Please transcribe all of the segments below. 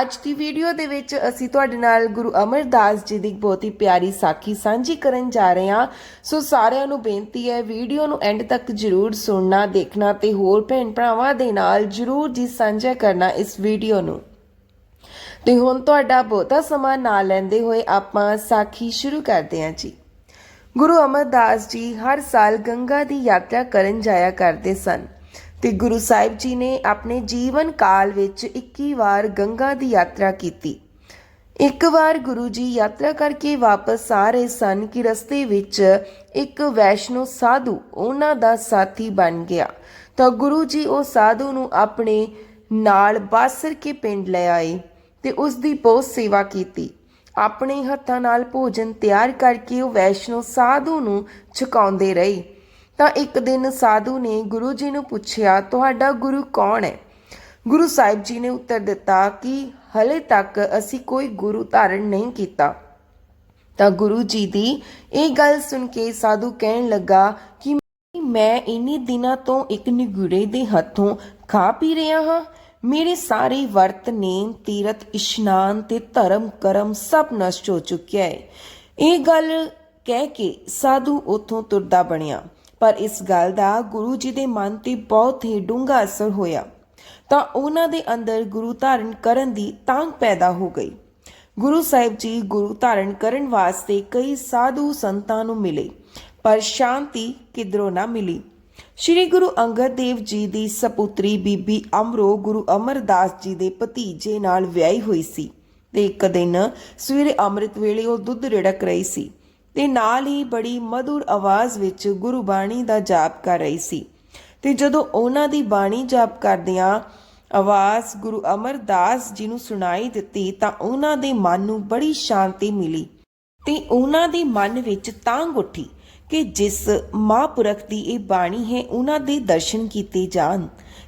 ਅੱਜ ਦੀ ਵੀਡੀਓ ਦੇ ਵਿੱਚ ਅਸੀਂ ਤੁਹਾਡੇ ਨਾਲ ਗੁਰੂ ਅਮਰਦਾਸ ਜੀ ਦੀ ਬਹੁਤ ਹੀ ਪਿਆਰੀ ਸਾਖੀ ਸਾਂਝੀ ਕਰਨ ਜਾ ਰਹੇ ਹਾਂ। ਸੋ ਸਾਰਿਆਂ ਨੂੰ ਬੇਨਤੀ ਹੈ, ਵੀਡੀਓ ਨੂੰ ਐਂਡ ਤੱਕ ਜਰੂਰ ਸੁਣਨਾ, ਦੇਖਣਾ ਤੇ ਹੋਰ ਭੈਣ ਭਰਾਵਾਂ ਦੇ ਨਾਲ ਜਰੂਰ ਜੀ ਸਾਂਝਾ ਕਰਨਾ ਇਸ ਵੀਡੀਓ ਨੂੰ। ਤੇ ਹੁਣ ਤੁਹਾਡਾ ਬਹੁਤਾ ਸਮਾਂ ਨਾ ਲੈਂਦੇ ਹੋਏ ਆਪਾਂ ਸਾਖੀ ਸ਼ੁਰੂ ਕਰਦੇ ਹਾਂ ਜੀ। ਗੁਰੂ ਅਮਰਦਾਸ ਜੀ ਹਰ ਸਾਲ ਗੰਗਾ ਦੀ ਯਾਤਰਾ ਕਰਨ ਜਾਇਆ ਕਰਦੇ ਸਨ। ਤੇ ਗੁਰੂ ਸਾਹਿਬ ਜੀ ਨੇ ਆਪਣੇ ਜੀਵਨ ਕਾਲ ਵਿੱਚ 21 ਵਾਰ ਗੰਗਾ ਦੀ ਯਾਤਰਾ ਕੀਤੀ। ਇੱਕ ਵਾਰ ਗੁਰੂ ਜੀ ਯਾਤਰਾ ਕਰਕੇ ਵਾਪਸ ਆ ਰਹੇ ਸਨ ਕਿ ਰਸਤੇ ਵਿੱਚ ਇੱਕ ਵੈਸ਼ਨੋ ਸਾਧੂ ਉਹਨਾਂ ਦਾ ਸਾਥੀ ਬਣ ਗਿਆ। ਤਾਂ ਗੁਰੂ ਜੀ ਉਹ ਸਾਧੂ ਨੂੰ ਆਪਣੇ ਨਾਲ ਬਾਸਰ ਕੇ ਪਿੰਡ ਲੈ ਆਏ ਤੇ ਉਸ ਦੀ ਬਹੁਤ ਸੇਵਾ ਕੀਤੀ। ਆਪਣੇ ਹੱਥਾਂ ਨਾਲ ਭੋਜਨ ਤਿਆਰ ਕਰਕੇ ਉਹ ਵੈਸ਼ਨੋ ਸਾਧੂ ਨੂੰ ਛਕਾਉਂਦੇ ਰਹੇ। ਤਾਂ ਇੱਕ ਦਿਨ ਸਾਧੂ ਨੇ ਗੁਰੂ ਜੀ ਨੂੰ ਪੁੱਛਿਆ, ਤੁਹਾਡਾ ਗੁਰੂ ਕੌਣ ਹੈ? ਗੁਰੂ ਸਾਹਿਬ ਜੀ ਨੇ ਉੱਤਰ ਦਿੱਤਾ ਕਿ ਹਲੇ ਤੱਕ ਅਸੀਂ ਕੋਈ ਗੁਰੂ ਧਾਰਨ ਨਹੀਂ ਕੀਤਾ। ਤਾਂ ਗੁਰੂ ਜੀ ਦੀ ਇਹ ਗੱਲ ਸੁਣ ਕੇ ਸਾਧੂ ਕਹਿਣ ਲੱਗਾ ਕਿ ਮੈਂ ਇੰਨੇ ਦਿਨਾਂ ਤੋਂ ਇੱਕ ਨਿਗੁਰੇ ਦੇ ਹੱਥੋਂ ਖਾ ਪੀ ਰਿਹਾ ਹਾਂ। ਮੇਰੇ ਸਾਰੇ ਵਰਤ ਨੇਮ ਤੀਰਤ ਇਸ਼ਨਾਨ ਤੇ ਧਰਮ, ਕਰਮ ਸਭ ਨਸ਼ਟ ਹੋ ਚੁੱਕਿਆ ਹੈ। ਇਹ ਗੱਲ ਕਹਿ ਕੇ ਸਾਧੂ ਉਥੋਂ ਤੁਰਦਾ ਬਣਿਆ। ਪਰ ਇਸ ਗੱਲ ਦਾ ਗੁਰੂ ਜੀ ਦੇ ਮਨ ਤੇ ਬਹੁਤ ਹੀ ਡੂੰਘਾ ਅਸਰ ਹੋਇਆ। ਤਾਂ ਉਹਨਾਂ ਦੇ ਅੰਦਰ ਗੁਰੂ ਧਾਰਨ ਕਰਨ ਦੀ ਤਾਂਗ ਪੈਦਾ ਹੋ ਗਈ। ਗੁਰੂ ਸਾਹਿਬ ਜੀ ਗੁਰੂ ਧਾਰਨ ਕਰਨ ਵਾਸਤੇ ਕਈ ਸਾਧੂ ਸੰਤਾਂ ਨੂੰ ਮਿਲੇ, ਪਰ ਸ਼ਾਂਤੀ ਕਿਧਰੋਂ ਨਾ ਮਿਲੀ। ਸ਼੍ਰੀ ਗੁਰੂ ਅੰਗਦ ਦੇਵ ਜੀ ਦੀ ਸਪੁੱਤਰੀ ਬੀਬੀ ਅਮਰੋ ਗੁਰੂ ਅਮਰਦਾਸ ਜੀ ਦੇ ਭਤੀਜੇ ਨਾਲ ਵਿਆਹੀ ਹੋਈ ਸੀ ਤੇ ਇੱਕ ਦਿਨ ਸਵੇਰੇ ਅੰਮ੍ਰਿਤ ਵੇਲੇ ਉਹ ਦੁੱਧ ਰਿੜਕ ਰਹੀ ਸੀ। ਤੇ ਨਾਲ ਹੀ ਬੜੀ ਮధుਰ ਆਵਾਜ਼ ਵਿੱਚ ਗੁਰੂ ਬਾਣੀ ਦਾ ਜਾਪ ਕਰ ਰਹੀ ਸੀ। ਤੇ ਜਦੋਂ ਉਹਨਾਂ ਦੀ ਬਾਣੀ ਜਾਪ ਕਰਦਿਆਂ ਆਵਾਜ਼ ਗੁਰੂ ਅਮਰਦਾਸ ਜੀ ਨੂੰ ਸੁਣਾਈ ਦਿੱਤੀ ਤਾਂ ਉਹਨਾਂ ਦੇ ਮਨ ਨੂੰ ਬੜੀ ਸ਼ਾਂਤੀ ਮਿਲੀ ਤੇ ਉਹਨਾਂ ਦੇ ਮਨ ਵਿੱਚ ਤਾਂਗ ਉੱਠੀ ਕਿ ਜਿਸ ਮਹਾਂਪੁਰਖ ਦੀ ਇਹ ਬਾਣੀ ਹੈ, ਉਹਨਾਂ ਦੇ ਦਰਸ਼ਨ ਕੀਤੇ ਜਾਣ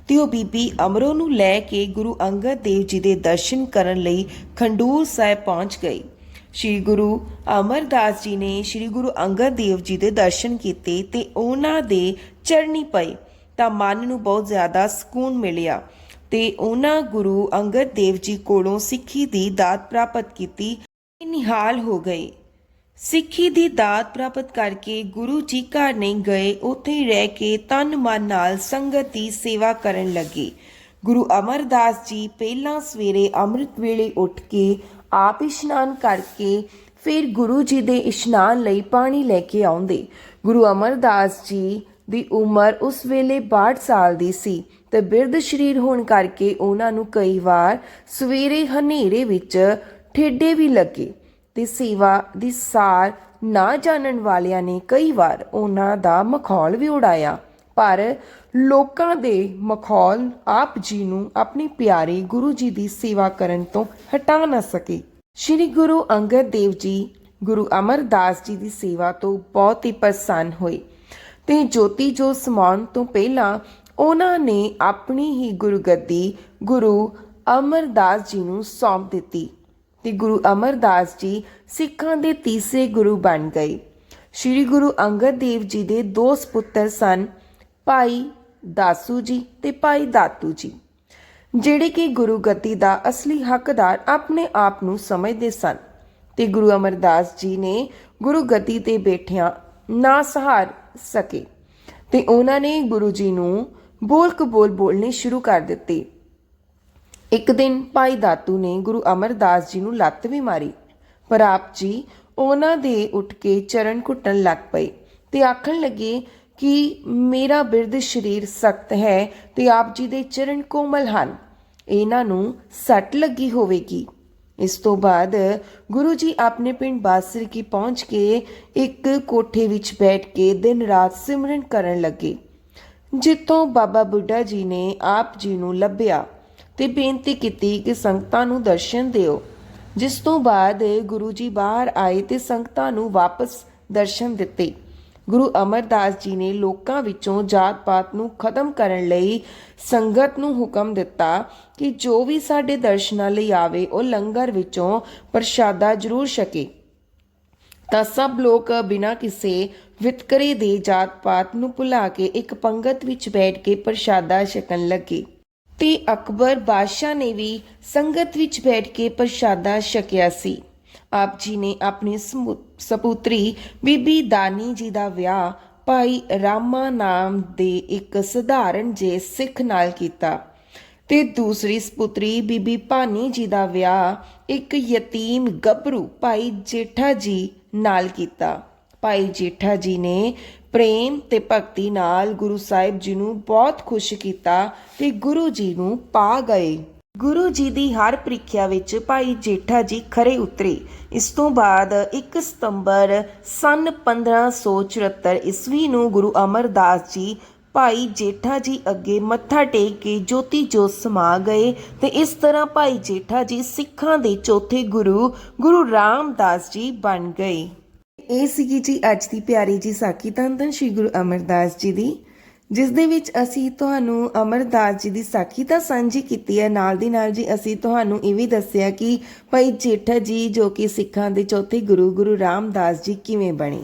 ਤੇ ਉਹ ਬੀਬੀ ਅਮਰੋ ਨੂੰ ਲੈ ਕੇ ਗੁਰੂ ਅੰਗਦ ਦੇਵ ਜੀ ਦੇ ਦਰਸ਼ਨ ਕਰਨ ਲਈ ਖੰਡੂਰ ਸਾਹਿਬ ਪਹੁੰਚ ਗਈ ਸ਼੍ਰੀ ਗੁਰੂ ਅਮਰਦਾਸ ਜੀ ਨੇ ਸ਼੍ਰੀ ਗੁਰੂ ਅੰਗਦ ਦੇਵ ਜੀ ਦੇ ਦਰਸ਼ਨ ਕੀਤੇ ਤੇ ਉਹਨਾਂ ਦੇ ਚਰਨੀ ਪਏ ਤਾਂ ਮਨ ਨੂੰ ਬਹੁਤ ਜ਼ਿਆਦਾ ਸਕੂਨ ਮਿਲਿਆ ਤੇ ਉਹਨਾਂ ਗੁਰੂ ਅੰਗਦ ਦੇਵ ਜੀ ਕੋਲੋਂ ਸਿੱਖੀ ਦੀ ਦਾਤ ਪ੍ਰਾਪਤ ਕੀਤੀ ਨਿਹਾਲ ਹੋ ਗਏ। ਸਿੱਖੀ ਦੀ ਦਾਤ ਪ੍ਰਾਪਤ ਕਰਕੇ ਗੁਰੂ ਜੀ ਘਰ ਨਹੀਂ ਗਏ, ਉੱਥੇ ਹੀ ਰਹਿ ਕੇ ਤਨ ਮਨ ਨਾਲ ਸੰਗਤ ਦੀ ਸੇਵਾ ਕਰਨ ਲੱਗੇ। ਗੁਰੂ ਅਮਰਦਾਸ ਜੀ ਪਹਿਲਾਂ ਸਵੇਰੇ ਅੰਮ੍ਰਿਤ ਵੇਲੇ ਉੱਠ ਕੇ ਆਪ ਇਸ਼ਨਾਨ ਕਰਕੇ ਫਿਰ ਗੁਰੂ ਜੀ ਦੇ ਇਸ਼ਨਾਨ ਲਈ ਪਾਣੀ ਲੈ ਕੇ ਆਉਂਦੇ। ਗੁਰੂ ਅਮਰਦਾਸ ਜੀ ਦੀ ਉਮਰ ਉਸ ਵੇਲੇ 62 ਸਾਲ ਦੀ ਸੀ ਤੇ ਬਿਰਧ ਸ਼ਰੀਰ ਹੋਣ ਕਰਕੇ ਉਹਨਾਂ ਨੂੰ ਕਈ ਵਾਰ ਸਵੇਰੇ ਹਨੇਰੇ ਵਿੱਚ ਠੇਡੇ ਵੀ ਲੱਗੇ। ਤੇ ਸੇਵਾ ਦੀ ਸਾਰ ਨਾ ਜਾਣਨ ਵਾਲਿਆਂ ਨੇ ਕਈ ਵਾਰ ਉਹਨਾਂ ਦਾ ਮਖੌਲ ਵੀ ਉਡਾਇਆ। ਪਰ ਲੋਕਾਂ ਦੇ ਮਖੌਲ ਆਪ ਜੀ ਨੂੰ ਆਪਣੀ ਪਿਆਰੇ ਗੁਰੂ ਜੀ ਦੀ ਸੇਵਾ ਕਰਨ ਤੋਂ ਹਟਾ ਨਾ ਸਕੇ। ਸ਼੍ਰੀ ਗੁਰੂ ਅੰਗਦ ਦੇਵ ਜੀ, ਗੁਰੂ ਅਮਰਦਾਸ ਜੀ ਦੀ ਸੇਵਾ ਤੋਂ ਬਹੁਤ ਹੀ ਪ੍ਰਸੰਨ ਹੋਏ ਤੇ ਜੋਤੀ ਜੋ ਸਮਾਉਣ ਤੋਂ ਪਹਿਲਾਂ ਉਹਨਾਂ ਨੇ ਆਪਣੀ ਹੀ ਗੁਰਗੱਦੀ ਗੁਰੂ ਅਮਰਦਾਸ ਜੀ ਨੂੰ ਸੌਂਪ ਦਿੱਤੀ ਤੇ ਗੁਰੂ ਅਮਰਦਾਸ ਜੀ ਸਿੱਖਾਂ ਦੇ ਤੀਸਰੇ ਗੁਰੂ ਬਣ ਗਏ। ਸ੍ਰੀ ਗੁਰੂ ਅੰਗਦ ਦੇਵ ਜੀ ਦੇ ਦੋ ਸੁਪੁੱਤਰ ਸਨ ਭਾਈ ਦਾਸੂ ਜੀ ਤੇ ਭਾਈ ਦਾਤੂ ਜੀ, ਜਿਹੜੇ ਕਿ ਗੁਰੂ ਗਤੀ ਦਾ ਅਸਲੀ ਹੱਕਦਾਰ ਆਪਣੇ ਆਪ ਨੂੰ ਸਮਝਦੇ ਸਨ ਤੇ ਗੁਰੂ ਅਮਰਦਾਸ ਜੀ ਨੇ ਗੁਰੂ ਗਤੀ ਤੇ ਬੈਠਿਆਂ ਨਾ ਸਹਾਰ ਸਕੇ ਤੇ ਉਹਨਾਂ ਨੇ ਗੁਰੂ ਜੀ ਨੂੰ ਬੋਲ ਕਬੋਲ ਬੋਲਣੇ ਸ਼ੁਰੂ ਕਰ ਦਿੱਤੇ। ਇੱਕ ਦਿਨ ਭਾਈ ਦਾਤੂ ਨੇ ਗੁਰੂ ਅਮਰਦਾਸ ਜੀ ਨੂੰ ਲੱਤ ਵੀ ਮਾਰੀ, ਪਰ ਆਪ ਜੀ ਉਹਨਾਂ ਦੇ ਉੱਠ ਕੇ ਚਰਨ ਘੁੱਟਣ ਲੱਗ ਪਏ ਤੇ ਆਖਣ ਲੱਗੇ ਕਿ ਮੇਰਾ ਬਿਰਧ ਸਰੀਰ ਸਖਤ ਹੈ ਤੇ ਆਪ ਜੀ ਦੇ ਚਰਨ ਕੋਮਲ ਹਨ। ਇਹਨਾਂ ਨੂੰ ਸੱਟ ਲੱਗੀ ਹੋਵੇਗੀ। ਇਸ ਤੋਂ ਬਾਅਦ ਗੁਰੂ ਜੀ ਆਪਣੇ ਪਿੰਡ ਬਾਸਰ ਕੀ ਪਹੁੰਚ ਕੇ ਇੱਕ ਕੋਠੇ ਵਿੱਚ ਬੈਠ ਕੇ ਦਿਨ ਰਾਤ ਸਿਮਰਨ ਕਰਨ ਲੱਗੇ। ਜਿੱਥੋਂ ਬਾਬਾ ਬੁੱਢਾ ਜੀ ਨੇ ਆਪ ਜੀ ਨੂੰ ਲੱਭਿਆ ਤੇ ਬੇਨਤੀ ਕੀਤੀ ਕਿ ਸੰਗਤਾਂ ਨੂੰ ਦਰਸ਼ਨ ਦਿਓ। ਜਿਸ ਤੋਂ ਬਾਅਦ ਗੁਰੂ ਜੀ ਬਾਹਰ ਆਏ ਤੇ ਸੰਗਤਾਂ ਨੂੰ ਵਾਪਸ ਦਰਸ਼ਨ ਦਿੱਤੇ। ਗੁਰੂ ਅਮਰਦਾਸ ਜੀ ਨੇ ਲੋਕਾਂ ਵਿੱਚੋਂ ਜਾਤ-ਪਾਤ ਨੂੰ ਖਤਮ ਕਰਨ ਲਈ ਸੰਗਤ ਨੂੰ ਹੁਕਮ ਦਿੱਤਾ ਕਿ ਜੋ ਵੀ ਸਾਡੇ ਦਰਸ਼ਨਾਂ ਲਈ ਆਵੇ, ਉਹ ਲੰਗਰ ਵਿੱਚੋਂ ਪ੍ਰਸ਼ਾਦਾ ਜ਼ਰੂਰ ਛਕੇ। ਤਾਂ ਸਭ ਲੋਕ ਬਿਨਾਂ ਕਿਸੇ ਵਿਤਕਰੇ ਦੇ ਜਾਤ-ਪਾਤ ਨੂੰ ਭੁਲਾ ਕੇ ਇੱਕ ਪੰਗਤ ਵਿੱਚ ਬੈਠ ਕੇ ਪ੍ਰਸ਼ਾਦਾ ਛਕਣ ਲੱਗੇ। ਤੇ ਅਕਬਰ ਬਾਦਸ਼ਾਹ ਨੇ ਵੀ ਸੰਗਤ ਵਿੱਚ ਬੈਠ ਕੇ ਪ੍ਰਸ਼ਾਦਾ ਛਕਿਆ ਸੀ। ਆਪ ਜੀ ਨੇ ਆਪਣੀ ਸਮੁ- ਸਪੁੱਤਰੀ ਬੀਬੀ ਦਾਨੀ ਜੀ ਦਾ ਵਿਆਹ ਭਾਈ ਰਾਮਾ ਨਾਮ ਦੇ ਇੱਕ ਸਧਾਰਨ ਜੇ ਸਿੱਖ ਨਾਲ ਕੀਤਾ ਤੇ ਦੂਸਰੀ ਸਪੁੱਤਰੀ ਬੀਬੀ ਭਾਨੀ ਜੀ ਦਾ ਵਿਆਹ ਇੱਕ ਯਤੀਮ ਗੱਭਰੂ ਭਾਈ ਜੇਠਾ ਜੀ ਨਾਲ ਕੀਤਾ। ਭਾਈ ਜੇਠਾ ਜੀ ਨੇ ਪ੍ਰੇਮ ਤੇ ਭਗਤੀ ਨਾਲ ਗੁਰੂ ਸਾਹਿਬ ਜੀ ਨੂੰ ਬਹੁਤ ਖੁਸ਼ ਕੀਤਾ ਤੇ ਗੁਰੂ ਜੀ ਨੂੰ ਪਾ ਗਏ। ਗੁਰੂ ਜੀ ਦੀ ਹਰ ਪ੍ਰੀਖਿਆ ਵਿੱਚ ਭਾਈ ਜੇਠਾ ਜੀ ਖਰੇ ਉਤਰੇ। ਇਸ ਤੋਂ ਬਾਅਦ 1 ਸਤੰਬਰ ਸਨ 1574 ਈਸਵੀ ਨੂੰ ਗੁਰੂ ਅਮਰਦਾਸ ਜੀ ਭਾਈ ਜੇਠਾ ਜੀ ਅੱਗੇ ਮੱਥਾ ਟੇਕ ਕੇ ਜੋਤੀ ਜੋਤ ਸਮਾ ਗਏ ਤੇ ਇਸ ਤਰ੍ਹਾਂ ਭਾਈ ਜੇਠਾ ਜੀ ਸਿੱਖਾਂ ਦੇ ਚੌਥੇ ਗੁਰੂ ਗੁਰੂ ਰਾਮਦਾਸ ਜੀ ਬਣ ਗਏ। ਇਹ ਸੀਗੀ ਜੀ ਅੱਜ ਦੀ ਪਿਆਰੀ ਜੀ ਸਾਖੀ ਧੰਨ ਧੰਨ ਸ਼੍ਰੀ ਗੁਰੂ ਅਮਰਦਾਸ ਜੀ ਦੀ ਜਿਸ ਦੇ ਵਿੱਚ ਅਸੀਂ ਤੁਹਾਨੂੰ ਅਮਰਦਾਸ ਜੀ ਦੀ ਸਾਖੀ ਤਾਂ ਸਾਂਝੀ ਕੀਤੀ ਹੈ। ਨਾਲ ਦੀ ਨਾਲ ਜੀ ਅਸੀਂ ਤੁਹਾਨੂੰ ਇਹ ਵੀ ਦੱਸਿਆ ਕਿ ਭਾਈ ਜੇਠਾ ਜੀ ਜੋ ਕਿ ਸਿੱਖਾਂ ਦੇ ਚੌਥੇ ਗੁਰੂ ਗੁਰੂ ਰਾਮਦਾਸ ਜੀ ਕਿਵੇਂ ਬਣੇ।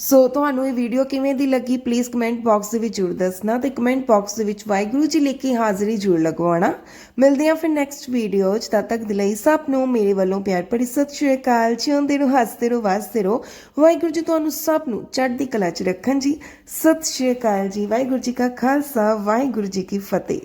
ਸੋ ਤੁਹਾਨੂੰ ਇਹ ਵੀਡੀਓ ਕਿਵੇਂ ਦੀ ਲੱਗੀ? ਪਲੀਜ਼ ਕਮੈਂਟ ਬਾਕਸ ਦੇ ਵਿੱਚ ਜ਼ਰੂਰ ਦੱਸਣਾ ਤੇ ਕਮੈਂਟ ਬਾਕਸ ਦੇ ਵਿੱਚ ਵਾਹਿਗੁਰੂ ਜੀ ਲਿਖ ਕੇ ਹਾਜ਼ਰੀ ਜ਼ਰੂਰ ਲਗਵਾਉਣਾ। ਮਿਲਦੇ ਹਾਂ ਫਿਰ ਨੈਕਸਟ ਵੀਡੀਓ 'ਚ। ਤਦ ਤੱਕ ਦਿਲਾਈ ਸਭ ਨੂੰ ਮੇਰੇ ਵੱਲੋਂ ਪਿਆਰ ਭਰੀ ਸਤਿ ਸ਼੍ਰੀ ਅਕਾਲ। ਜਿਉਂਦੇ ਰਹੋ, ਹੱਸਦੇ ਰਹੋ, ਵਸਦੇ ਰਹੋ। ਵਾਹਿਗੁਰੂ ਜੀ ਤੁਹਾਨੂੰ ਸਭ ਨੂੰ ਚੜ੍ਹਦੀ ਕਲਾ 'ਚ ਰੱਖਣ ਜੀ। ਸਤਿ ਸ਼੍ਰੀ ਅਕਾਲ ਜੀ। ਵਾਹਿਗੁਰੂ ਜੀ ਕਾ ਖਾਲਸਾ। ਵਾਹਿਗੁਰੂ ਜੀ ਕੀ ਫਤਿਹ।